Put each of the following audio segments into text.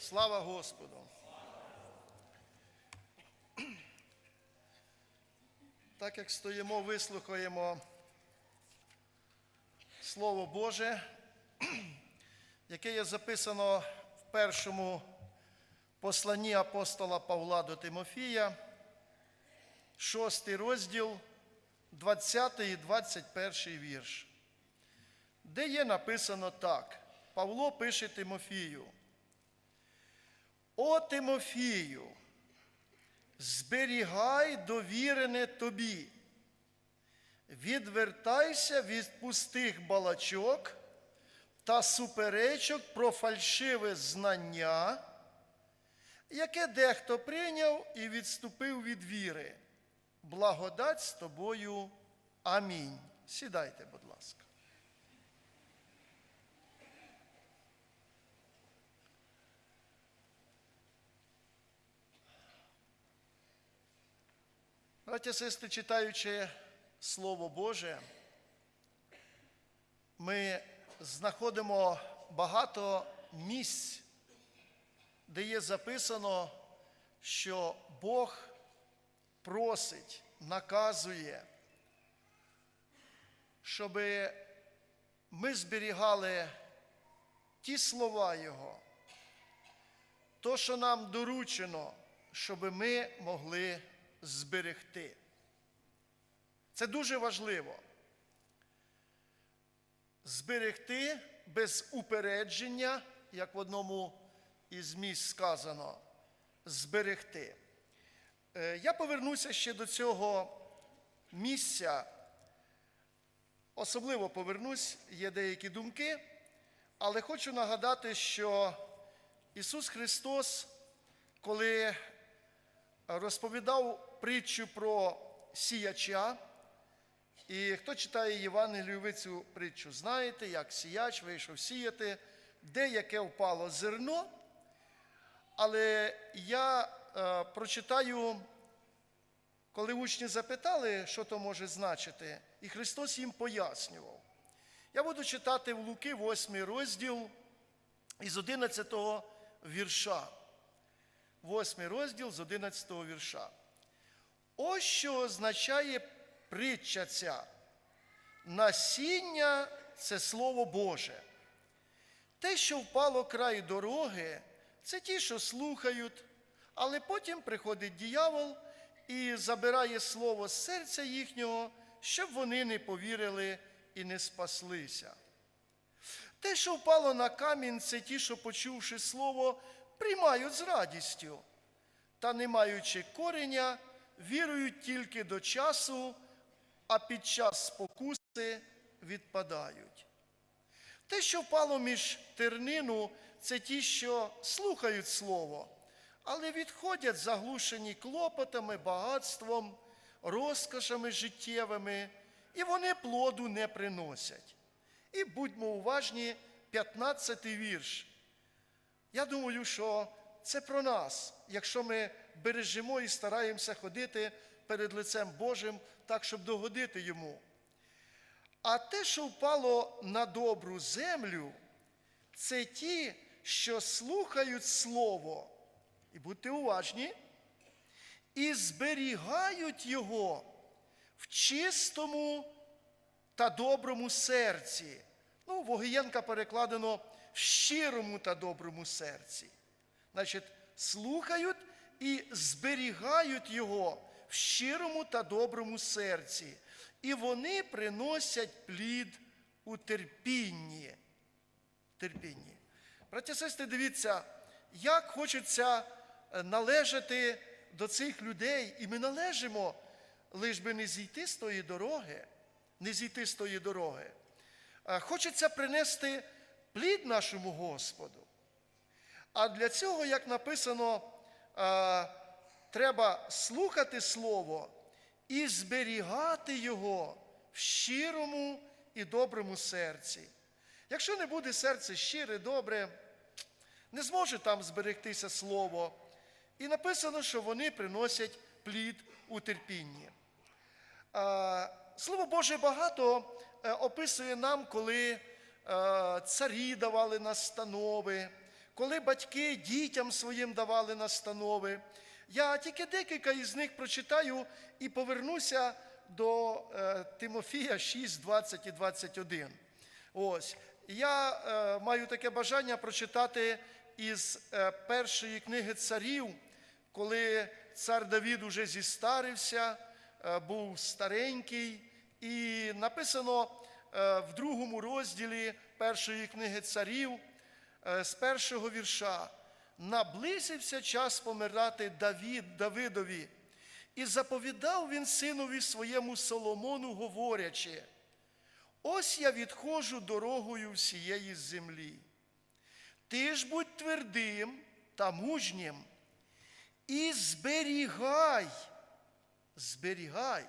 Слава Господу! Так як стоїмо, вислухаємо Слово Боже, яке є записано в першому посланні апостола Павла до Тимофія, шостий розділ, 20 і 21 вірш, де є написано так. Павло пише Тимофію. О Тимофію, зберігай довірене тобі, відвертайся від пустих балачок та суперечок про фальшиве знання, яке дехто прийняв і відступив від віри. Благодать з тобою. Амінь. Сідайте, будь ласка. Браті сестри, читаючи Слово Боже, ми знаходимо багато місць, де є записано, що Бог просить, наказує, щоб ми зберігали ті слова Його, то, що нам доручено, щоб ми могли зберегти. Це дуже важливо. Зберегти без упередження, як в одному із місць сказано, зберегти. Е, Я повернуся ще до цього місця. Особливо повернусь, є деякі думки, але хочу нагадати, що Ісус Христос, коли розповідав притчу про сіяча. І хто читає Євангелію, ви цю притчу знаєте, як сіяч вийшов сіяти, де яке впало зерно. Але я е, прочитаю, коли учні запитали, що то може значити, і Христос їм пояснював. Я буду читати в Луки 8 розділ із 11 вірша. 8 розділ з 11 вірша. Ось що означає притча ця. Насіння це Слово Боже. Те, що впало край дороги, це ті, що слухають, але потім приходить диявол і забирає слово з серця їхнього, щоб вони не повірили і не спаслися. Те, що впало на камінь, це ті, що, почувши слово, приймають з радістю, та, не маючи кореня, вірують тільки до часу, а під час спокуси відпадають. Те, що впало між тернину, це ті, що слухають слово, але відходять заглушені клопотами, багатством, розкошами життєвими, і вони плоду не приносять. І будьмо уважні, 15 й вірш. Я думаю, що це про нас, якщо ми бережемо і стараємося ходити перед лицем Божим так, щоб догодити йому. А те, що впало на добру землю, це ті, що слухають Слово, і будьте уважні, і зберігають його в чистому та доброму серці. Ну, Вогієнка перекладено в щирому та доброму серці. Значить, слухають і зберігають його в щирому та доброму серці. І вони приносять плід у терпінні. терпінні. Браті сестри, дивіться, як хочеться е, належати до цих людей, і ми належимо, лиш би не зійти з тої дороги, не зійти з тої дороги. Е, Хочеться принести плід нашому Господу. А для цього, як написано, е, треба слухати Слово і зберігати його в щирому і доброму серці. Якщо не буде серце щире, добре, не зможе там зберегтися Слово. І написано, що вони приносять плід у терпінні. Е, Слово Боже багато е, описує нам, коли царі давали настанови, коли батьки дітям своїм давали настанови. Я тільки декілька із них прочитаю і повернуся до е, Тимофія 6, 20 і 21. Ось. Я е, маю таке бажання прочитати із е, першої книги царів, коли цар Давід уже зістарився, е, був старенький, і написано е, в другому розділі першої книги царів з першого вірша. Наблизився час помирати Давід, Давидові, і заповідав він синові своєму Соломону, говорячи: Ось я відходжу дорогою всієї землі. Ти ж будь твердим та мужнім, і зберігай, зберігай,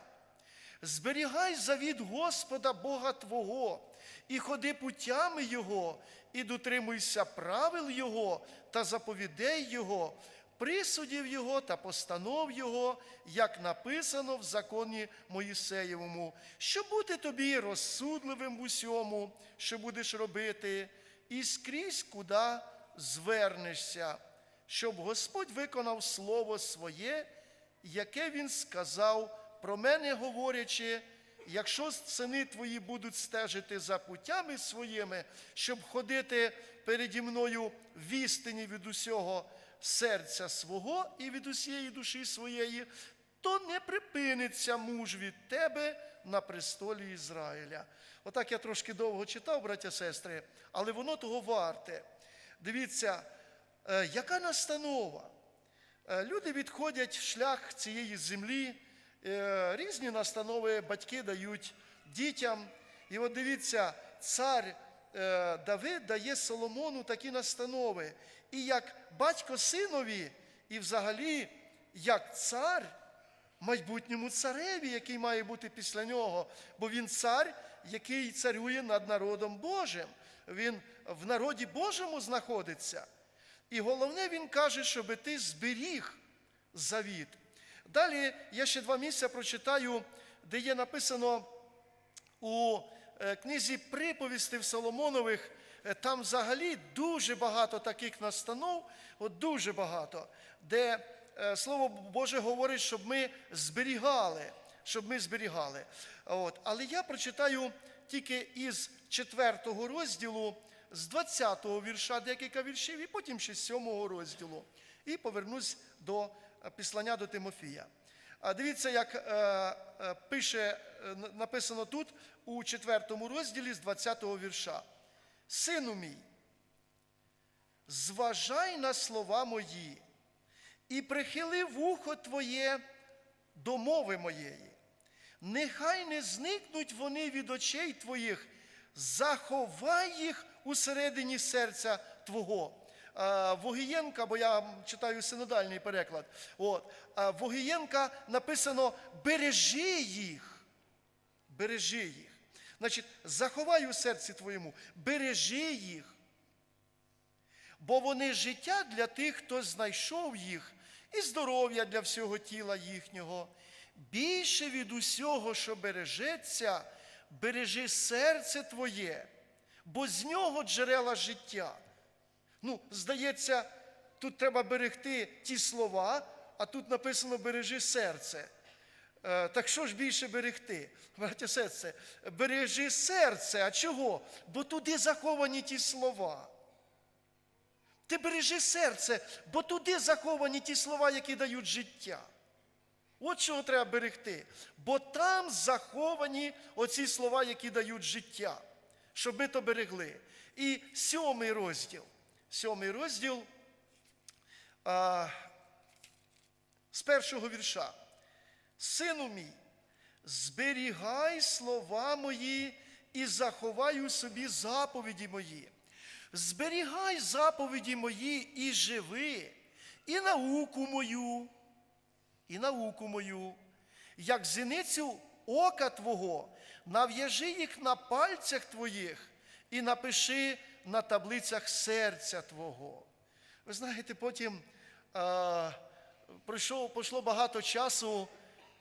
зберігай завіт Господа Бога Твого, і ходи путями Його, і дотримуйся правил Його та заповідей Його, присудів Його та постанов Його, як написано в законі Моїсеєвому, щоб бути тобі розсудливим в усьому, що будеш робити, і скрізь куди звернешся, щоб Господь виконав слово своє, яке Він сказав про мене, говорячи, якщо сини твої будуть стежити за путями своїми, щоб ходити переді мною в істині від усього серця свого і від усієї душі своєї, то не припиниться муж від тебе на престолі Ізраїля. Отак я трошки довго читав, браття сестри, але воно того варте. Дивіться, е, яка настанова? Е, Люди відходять в шлях цієї землі, різні настанови батьки дають дітям. І от дивіться, цар е, Давид дає Соломону такі настанови. І як батько синові, і взагалі як цар, майбутньому цареві, який має бути після нього, бо він цар, який царює над народом Божим. Він в народі Божому знаходиться. І головне, він каже, щоб ти зберіг завіт. Далі я ще два місця прочитаю, де є написано у е, книзі приповістей Соломонових, е, там взагалі дуже багато таких настанов, от дуже багато, де е, Слово Боже говорить, щоб ми зберігали, щоб ми зберігали. От. Але я прочитаю тільки із 4 розділу, з 20-го вірша декілька віршів, і потім ще з 7-го розділу. І повернусь до післання до Тимофія. А дивіться, як е, е, пише, е, написано тут у 4 розділі з 20-го вірша. Сину мій, зважай на слова мої і прихили вухо твоє до мови моєї. Нехай не зникнуть вони від очей твоїх, заховай їх усередині серця Твого. А, Вогієнка, бо я читаю синодальний переклад. От, а Вогієнка написано бережи їх. Бережи їх. Значить, заховай у серці твоєму, бережи їх. Бо вони життя для тих, хто знайшов їх, і здоров'я для всього тіла їхнього. Більше від усього, що бережеться, бережи серце твоє, бо з нього джерела життя. Ну, здається, тут треба берегти ті слова, а тут написано бережи серце. Е, Так що ж більше берегти? Браття сестри, бережи серце. А чого? Бо туди заховані ті слова. Ти бережи серце, бо туди заховані ті слова, які дають життя. От чого треба берегти. Бо там заховані оці слова, які дають життя, щоб ми то берегли. І сьомий розділ. Сьомий розділ а, з першого вірша. Сину мій, зберігай слова мої і заховай у собі заповіді мої. Зберігай заповіді мої і живи, і науку мою, і науку мою, як зіницю ока Твого, нав'яжи їх на пальцях Твоїх і напиши на таблицях серця Твого. Ви знаєте, потім а, пройшло, пройшло багато часу,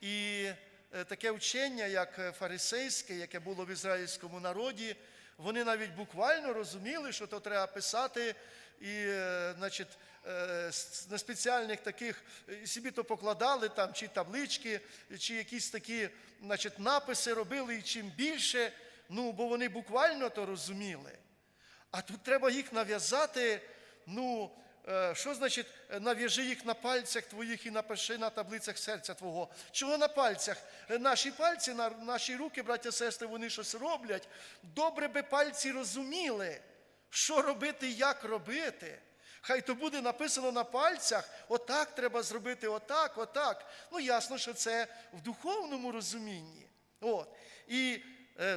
і е, таке вчення, як фарисейське, яке було в ізраїльському народі, вони навіть буквально розуміли, що то треба писати і е, значить, е, на спеціальних таких собі то покладали там чи таблички, чи якісь такі значить, написи робили, і чим більше, ну, бо вони буквально то розуміли. А тут треба їх нав'язати. Ну, е, що значить, е, нав'яжи їх на пальцях твоїх і напиши на таблицях серця твого. Чого на пальцях? Е, Наші пальці, наші руки, браття, сестри, вони щось роблять. Добре би пальці розуміли, що робити, як робити. Хай то буде написано на пальцях, отак треба зробити, отак, отак. Ну, ясно, що це в духовному розумінні. От. І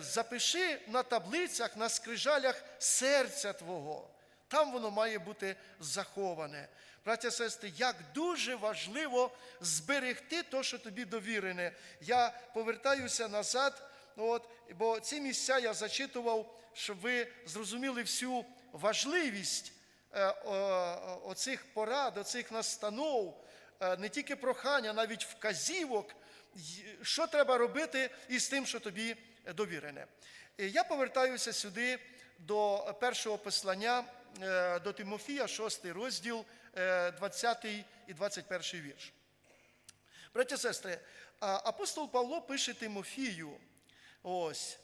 запиши на таблицях, на скрижалях серця Твого. Там воно має бути заховане. Браття, сестри, як дуже важливо зберегти те, що тобі довірене. Я повертаюся назад, от, бо ці місця я зачитував, щоб ви зрозуміли всю важливість е, оцих порад, оцих настанов, е, не тільки прохання, навіть вказівок, що треба робити із тим, що тобі довірене. Я повертаюся сюди до першого послання е, до Тимофія, 6 розділ, е, 20 і 21 вірш. Браття сестри, апостол Павло пише Тимофію. Ось.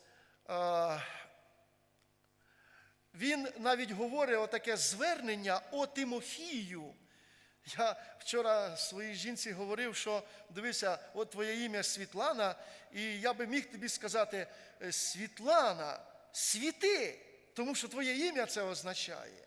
Він навіть говорить отаке звернення о Тимофію. Я вчора своїй жінці говорив, що дивися, от твоє ім'я Світлана, і я би міг тобі сказати, «Е, Світлана, світи, тому що твоє ім'я це означає.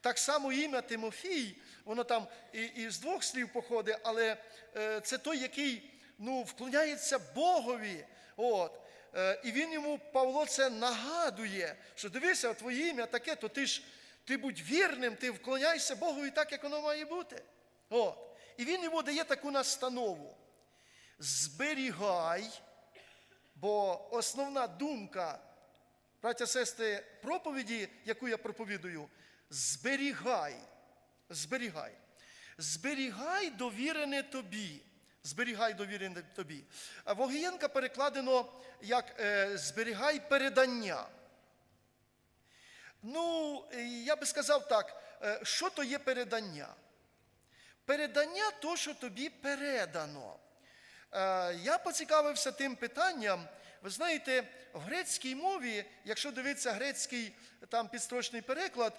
Так само ім'я Тимофій, воно там і, і з двох слів походить, але е, це той, який ну, вклоняється Богові. От. Е, і він йому, Павло, це нагадує, що дивися, твоє ім'я таке, то ти ж ти будь вірним, ти вклоняйся Богові так, як воно має бути. От. І він йому дає таку настанову. Зберігай, бо основна думка браття, сестри, проповіді, яку я проповідую, зберігай, зберігай, зберігай довірене тобі. Зберігай довірене тобі. Вогієнка перекладено як е, зберігай передання. Ну, е, я би сказав так, е, що то є передання? Передання то, що тобі передано. Е, Я поцікавився тим питанням. Ви знаєте, в грецькій мові, якщо дивитися грецький там підстрочний переклад,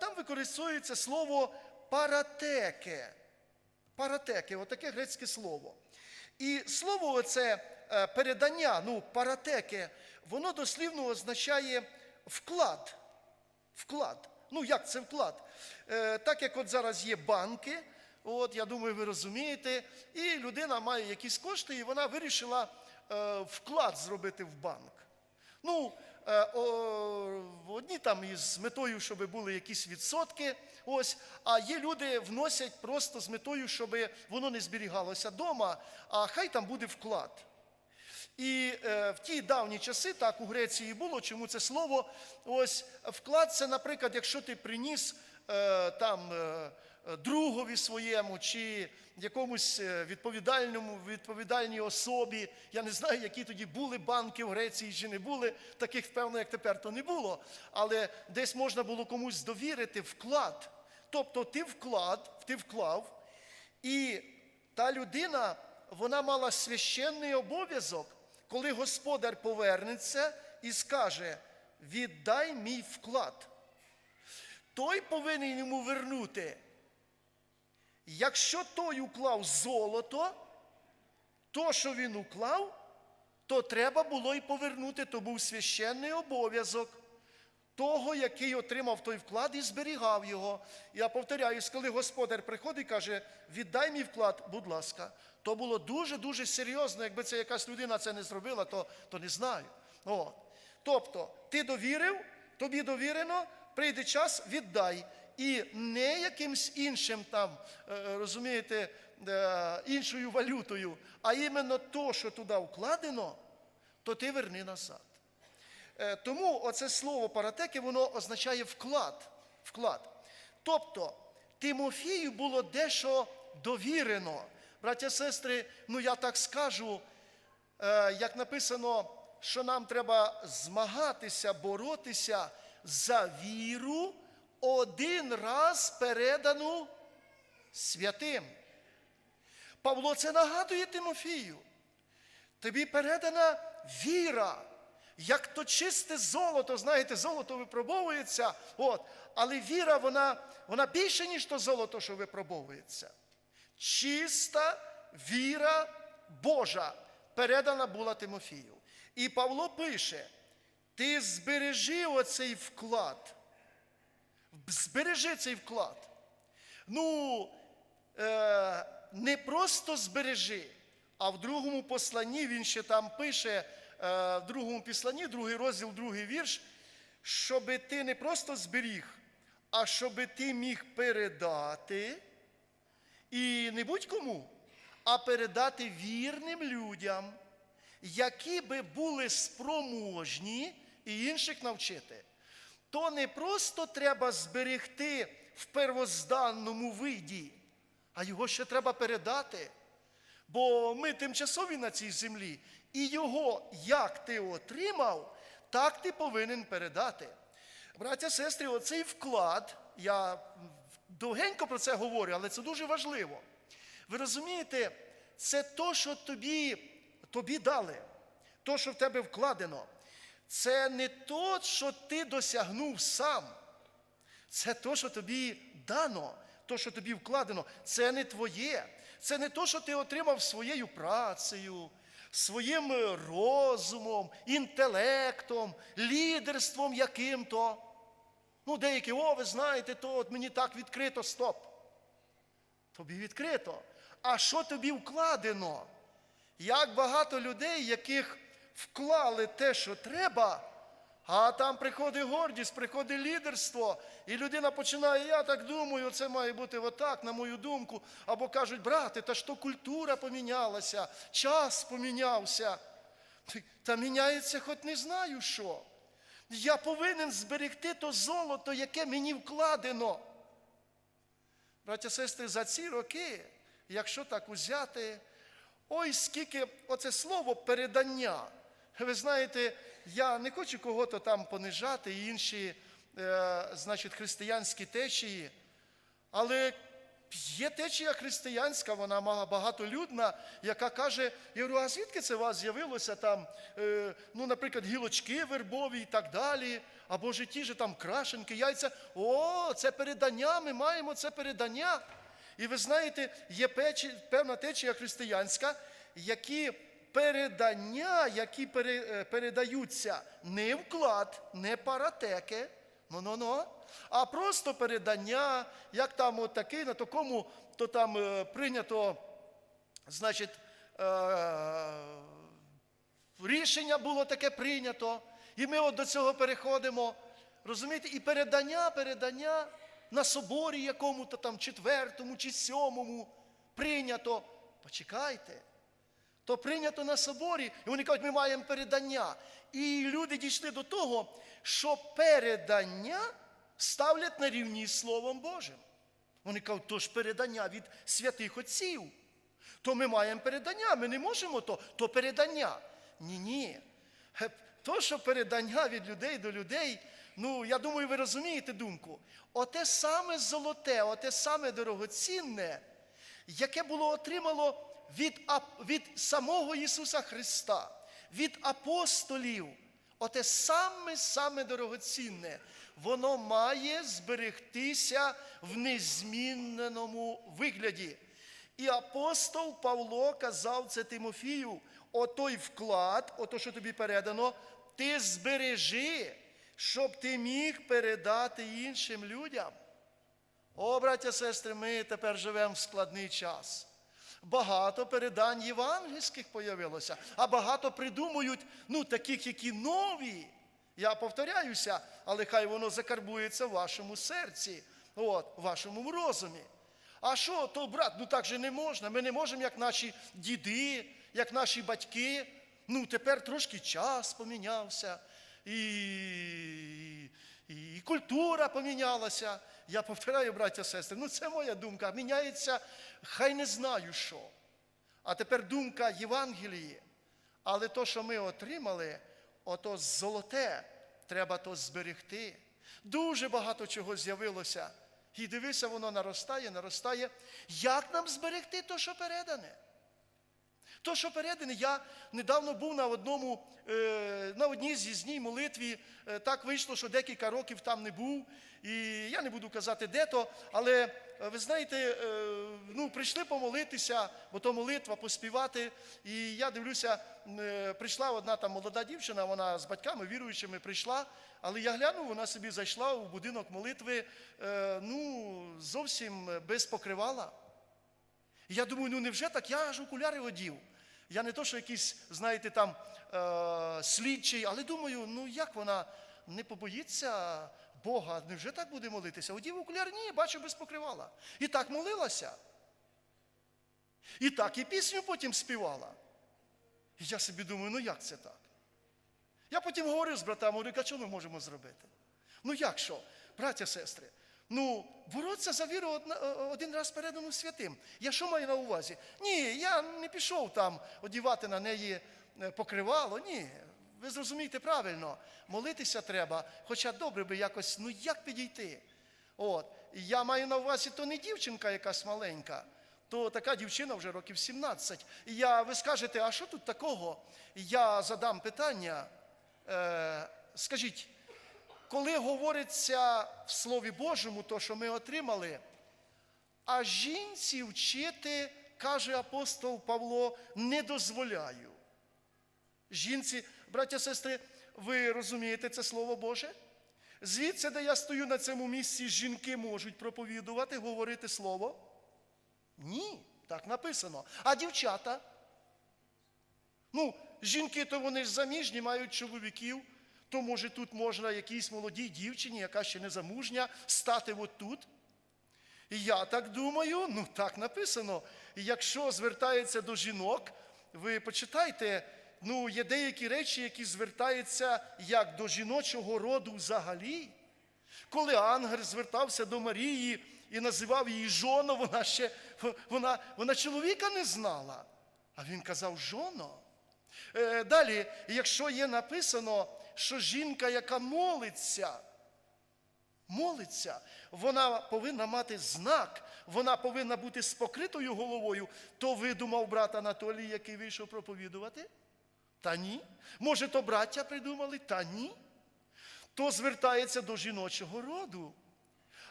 там використовується слово паратеке. Паратеке, отаке грецьке слово. І слово оце передання, ну, паратеке, воно дослівно означає вклад. Вклад. Ну, як це вклад? Е, так як от зараз є банки, от, я думаю, ви розумієте, і людина має якісь кошти, і вона вирішила е, вклад зробити в банк. Ну, е, о, одні там із метою, щоб були якісь відсотки, ось, а є люди вносять просто з метою, щоб воно не зберігалося вдома, а хай там буде вклад. І е, в ті давні часи, так у Греції було, чому це слово, ось вклад це, наприклад, якщо ти приніс е, там е, другові своєму чи якомусь відповідальному, відповідальній особі, я не знаю, які тоді були банки в Греції чи не були, таких, певно, як тепер, то не було. Але десь можна було комусь довірити вклад. Тобто ти вклад, ти вклав, і та людина, вона мала священний обов'язок, коли господар повернеться і скаже: віддай мій вклад. Той повинен йому вернути. Якщо той уклав золото, то, що він уклав, то треба було й повернути, то був священний обов'язок того, який отримав той вклад і зберігав його. Я повторяюсь, коли господар приходить і каже, віддай мій вклад, будь ласка, то було дуже-дуже серйозно. Якби це якась людина це не зробила, то, то не знаю. От. Тобто, ти довірив, тобі довірено, прийде час, віддай. І не якимсь іншим там, е, розумієте, е, іншою валютою, а іменно то, що туди вкладено, то ти верни назад. Е, Тому оце слово паратеки, воно означає вклад. вклад. Тобто Тимофію було дещо довірено. Браття, сестри, ну я так скажу, е, як написано, що нам треба змагатися, боротися за віру, один раз передану святим. Павло це нагадує Тимофію. Тобі передана віра, як то чисте золото. Знаєте, золото випробовується, от, але віра, вона, вона більше, ніж то золото, що випробовується. Чиста віра Божа передана була Тимофію. І Павло пише: ти збережи оцей вклад. Збережи цей вклад. Ну, е, не просто збережи, а в другому посланні він ще там пише, в другому посланні, другий розділ, другий вірш, щоб ти не просто зберіг, а щоб ти міг передати, і не будь-кому, а передати вірним людям, які би були спроможні і інших навчити. То не просто треба зберегти в первозданному виді, а його ще треба передати. Бо ми тимчасові на цій землі, і його, як ти отримав, так ти повинен передати. Браття, сестри, оцей вклад, я довгенько про це говорю, але це дуже важливо. Ви розумієте, це то, що тобі, тобі дали, то, що в тебе вкладено. Це не то, що ти досягнув сам. Це то, що тобі дано, то, що тобі вкладено, це не твоє. Це не то, що ти отримав своєю працею, своїм розумом, інтелектом, лідерством яким-то. Ну, деякі, о, ви знаєте, то от мені так відкрито, стоп. Тобі відкрито. А що тобі вкладено? Як багато людей, яких вклали те, що треба, а там приходить гордість, приходить лідерство, і людина починає, я так думаю, це має бути отак, на мою думку. Або кажуть, брате, та то культура помінялася, час помінявся. Та міняється, хоч не знаю що. Я повинен зберегти то золото, яке мені вкладено. Браття, сестри, за ці роки, якщо так узяти, ой, скільки оце слово передання. Ви знаєте, я не хочу кого-то там понижати і інші, е, значить, християнські течії, але є течія християнська, вона багатолюдна, яка каже, я говорю, а звідки це у вас з'явилося там, е, ну, наприклад, гілочки вербові і так далі, або ж ті ж там крашенки, яйця. О, це передання, ми маємо це передання. І ви знаєте, є певна течія християнська, які передання, які е, передаються не вклад, не паратеки, ну-ну-ну, а просто передання, як там от такий, на такому, то там е, прийнято, значить, е, рішення було таке прийнято, і ми от до цього переходимо. Розумієте, і передання, передання на соборі якому-то там четвертому чи сьомому прийнято. Почекайте. То прийнято на соборі, і вони кажуть, ми маємо передання. І люди дійшли до того, що передання ставлять на рівні з Словом Божим. Вони кажуть, то ж передання від святих отців. То ми маємо передання, ми не можемо то, то передання. Ні, ні. То, що передання від людей до людей, ну, я думаю, ви розумієте думку. Оте саме золоте, оте саме дорогоцінне, яке було отримало від, від самого Ісуса Христа, від апостолів, оте саме-саме дорогоцінне, воно має зберегтися в незмінненому вигляді. І апостол Павло казав це Тимофію, отой вклад, ото, що тобі передано, ти збережи, щоб ти міг передати іншим людям. О, браття, сестри, ми тепер живемо в складний час. Багато передань євангельських появилося, а багато придумують, ну, таких, які нові. Я повторяюся, але хай воно закарбується в вашому серці, от, в вашому розумі. А що, то, брат, ну так же не можна. Ми не можемо, як наші діди, як наші батьки. Ну, тепер трошки час помінявся, і, і культура помінялася. Я повторяю, браття сестри, ну це моя думка. Міняється, хай не знаю що. А тепер думка Євангелії. Але то, що ми отримали, ото золоте, треба то зберегти. Дуже багато чого з'явилося. І дивися, воно наростає, наростає. Як нам зберегти то, що передане? То, що передане, я недавно був на одному, е, на одній з'їзній молитві. Е, так вийшло, що декілька років там не був. І я не буду казати, де то, але е, ви знаєте, ну, прийшли помолитися, бо то молитва, поспівати. І я дивлюся, прийшла одна там молода дівчина, вона з батьками віруючими прийшла, але я глянув, вона собі зайшла у будинок молитви, ну, зовсім без покривала. І я думаю, ну невже так? Я аж окуляри одів. Я не то, що якийсь, знаєте, там е, слідчий, але думаю, ну як вона не побоїться Бога, невже так буде молитися? Одів окуляр, ні, бачу, без покривала. І так молилася. І так і пісню потім співала. І я собі думаю, ну як це так? Я потім говорив з братами, говорю, а що ми можемо зробити? Ну як що, браття, сестри? Ну, боротися за віру е, один раз передану святим. Я що маю на увазі? Ні, я не пішов там одівати на неї е, покривало. Ні. Ви зрозумієте правильно, молитися треба, хоча добре би якось, ну як підійти? От. І я маю на увазі, то не дівчинка якась маленька, то така дівчина вже років 17. І я, ви скажете, а що тут такого? Я задам питання. Е, скажіть, коли говориться в Слові Божому, то, що ми отримали, а жінці вчити, каже апостол Павло, не дозволяю. Жінці, браття, сестри, ви розумієте це Слово Боже? Звідси, де я стою на цьому місці, жінки можуть проповідувати, говорити слово? Ні, так написано. А дівчата? Ну, жінки, то вони ж заміжні, мають чоловіків, то може тут можна якійсь молодій дівчині, яка ще не замужня, стати от тут. І я так думаю, ну так написано. Якщо звертається до жінок, ви почитайте, ну є деякі речі, які звертаються як до жіночого роду взагалі. Коли ангел звертався до Марії і називав її жоно, вона ще вона, вона чоловіка не знала. А він казав жоно. Е, Далі, якщо є написано, що жінка, яка молиться, молиться, вона повинна мати знак, вона повинна бути з покритою головою, то видумав брат Анатолій, який вийшов проповідувати? Та ні. Може, то браття придумали? Та ні. То звертається до жіночого роду.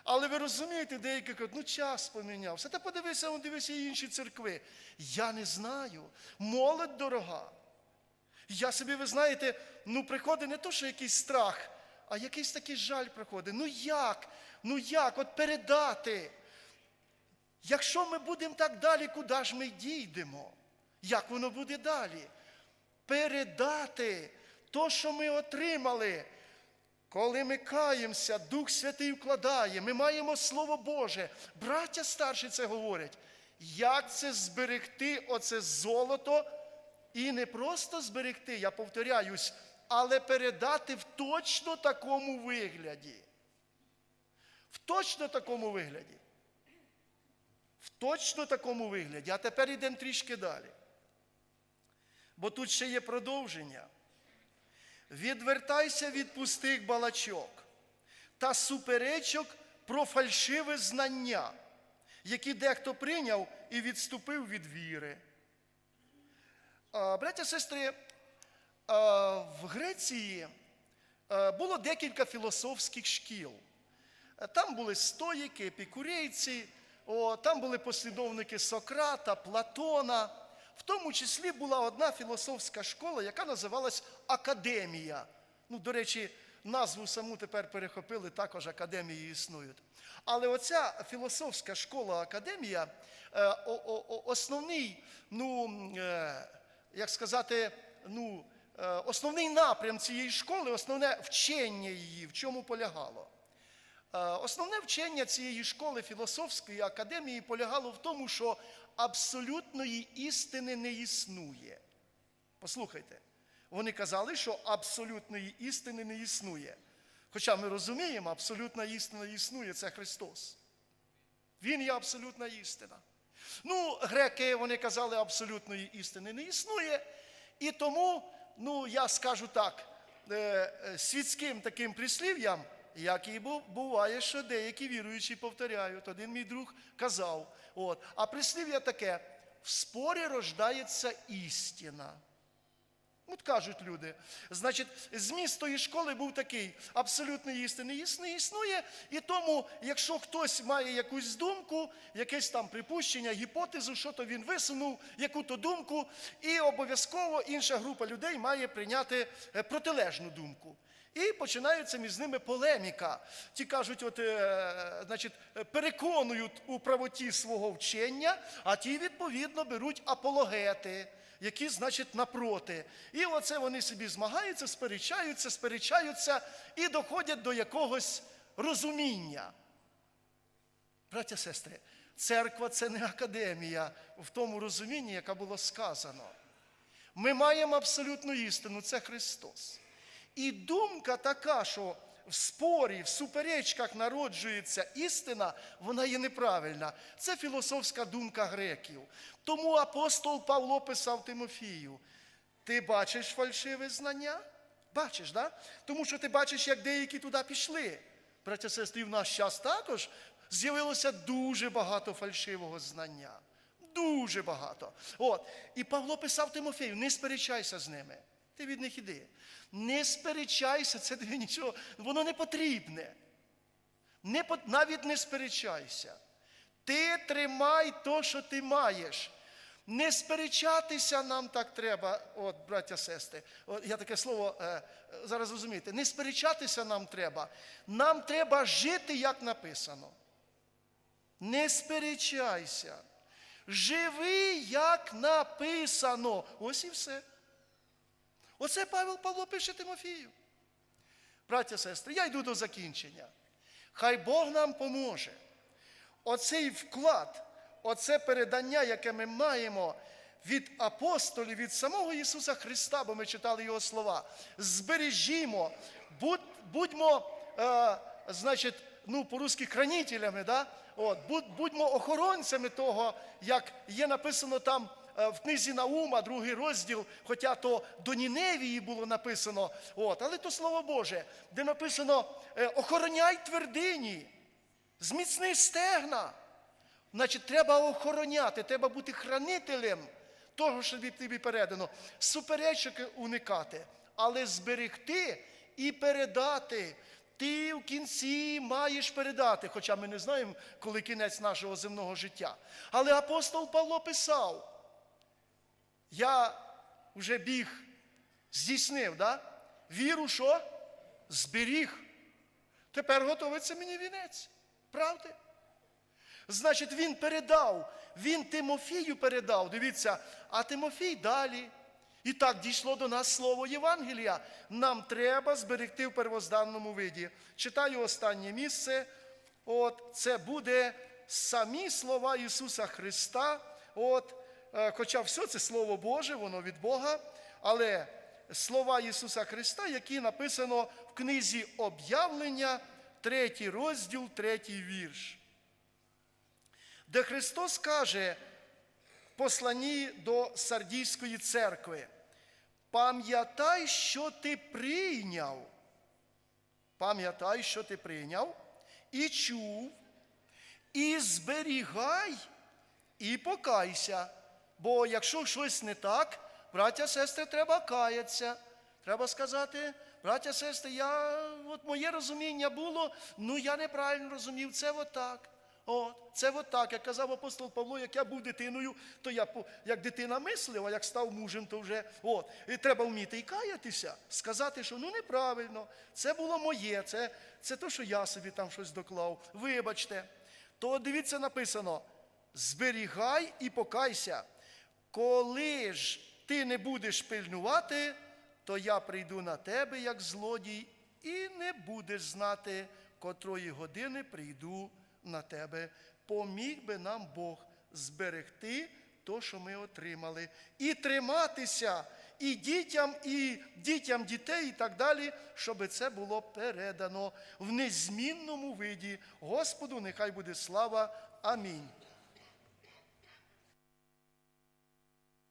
Але ви розумієте, деякі кажуть, ну час помінявся. Та подивися, он дивися інші церкви. Я не знаю. Молодь дорога. Я собі, ви знаєте, ну приходить не то, що якийсь страх, а якийсь такий жаль приходить. Ну як? Ну як? От передати. Якщо ми будемо так далі, куди ж ми дійдемо? Як воно буде далі? Передати то, що ми отримали. Коли ми каємося, Дух Святий вкладає, ми маємо Слово Боже. Браття старші це говорять. Як це зберегти оце золото і не просто зберегти, я повторяюсь, але передати в точно такому вигляді. В точно такому вигляді. В точно такому вигляді. А тепер йдемо трішки далі. Бо тут ще є продовження. Відвертайся від пустих балачок та суперечок про фальшиве знання, які дехто прийняв і відступив від віри. Браття, сестри, в Греції було декілька філософських шкіл. Там були стоїки, епікурейці, там були послідовники Сократа, Платона. В тому числі була одна філософська школа, яка називалась Академія. Ну, до речі, назву саму тепер перехопили, також академії існують. Але оця філософська школа Академія, е, основний, ну, е, як сказати, ну, е, основний напрям цієї школи, основне вчення її, в чому полягало. Е, Основне вчення цієї школи філософської академії полягало в тому, що абсолютної істини не існує. Послухайте, вони казали, що абсолютної істини не існує. Хоча ми розуміємо, абсолютна істина існує, це Христос. Він є абсолютна істина. Ну, греки, вони казали, абсолютної істини не існує. І тому, ну, я скажу так, е, е, світським таким прислів'ям, як і буває, що деякі віруючі повторяють. Один мій друг казав. От. А прислів'я таке: в спорі рождається істина. От кажуть люди. Значить, зміст тої школи був такий: абсолютної істини не існує. І тому, якщо хтось має якусь думку, якесь там припущення, гіпотезу, що то він висунув, яку-то думку, і обов'язково інша група людей має прийняти е, протилежну думку. І починається між ними полеміка. Ті кажуть, от, е, значить, переконують у правоті свого вчення, а ті, відповідно, беруть апологети які, значить, напроти. І оце вони собі змагаються, сперечаються, сперечаються і доходять до якогось розуміння. Браття, сестри, церква це не академія в тому розумінні, яка було сказано. Ми маємо абсолютну істину, це Христос. І думка така, що в спорі, в суперечках народжується істина, вона є неправильна. Це філософська думка греків. Тому апостол Павло писав Тимофію: ти бачиш фальшиве знання? Бачиш, да? Тому що ти бачиш, як деякі туди пішли. Браття сестри, в наш час також з'явилося дуже багато фальшивого знання. Дуже багато. От. І Павло писав Тимофею: не сперечайся з ними. Ти від них іди. Не сперечайся, це тобі нічого, воно не потрібне. Не, навіть не сперечайся. Ти тримай то, що ти маєш. Не сперечатися нам так треба, от, браття сестри. От, я таке слово е, зараз розумієте. Не сперечатися нам треба. Нам треба жити, як написано. Не сперечайся. Живи, як написано. Ось і все. Оце Павел Павло пише Тимофію. Браття, сестри, я йду до закінчення. Хай Бог нам поможе. Оцей вклад, оце передання, яке ми маємо від апостолів, від самого Ісуса Христа, бо ми читали Його слова. Збережімо, будь, будьмо, е, значить, ну, по-русски хранителями, да? От, будь, будьмо охоронцями того, як є написано там в книзі Наума, другий розділ, хоча то до Ніневії було написано, от, але то Слово Боже, де написано е, охороняй твердині, зміцни стегна. Значить, треба охороняти, треба бути хранителем того, що тобі передано, суперечок уникати, але зберегти і передати. Ти в кінці маєш передати, хоча ми не знаємо, коли кінець нашого земного життя. Але апостол Павло писав, я вже біг здійснив, да? віру, що? Зберіг. Тепер готовиться мені вінець. Правда? Значить, він передав, він Тимофію передав. Дивіться, а Тимофій далі. І так дійшло до нас слово Євангелія. Нам треба зберегти в первозданному виді. Читаю останнє місце. От це буде самі слова Ісуса Христа. От, хоча все це Слово Боже, воно від Бога, але слова Ісуса Христа, які написано в книзі об'явлення, третій розділ, третій вірш де Христос каже в посланні до Сардійської церкви: пам'ятай, що ти прийняв. Пам'ятай, що ти прийняв, і чув, і зберігай, і покайся. Бо якщо щось не так, браття, сестри, треба каятися. Треба сказати, браття, сестри, я, от моє розуміння було, ну я неправильно розумів, це отак. От, це отак. Як казав апостол Павло, як я був дитиною, то я як дитина мислив, а як став мужем, то вже от. І треба вміти і каятися, сказати, що ну неправильно, це було моє, це, це то, що я собі там щось доклав. Вибачте. То дивіться, написано: зберігай і покайся. Коли ж ти не будеш пильнувати, то я прийду на тебе, як злодій, і не будеш знати, котрої години прийду на тебе. Поміг би нам Бог зберегти то, що ми отримали, і триматися і дітям, і дітям дітей, і так далі, щоб це було передано в незмінному виді. Господу, нехай буде слава. Амінь.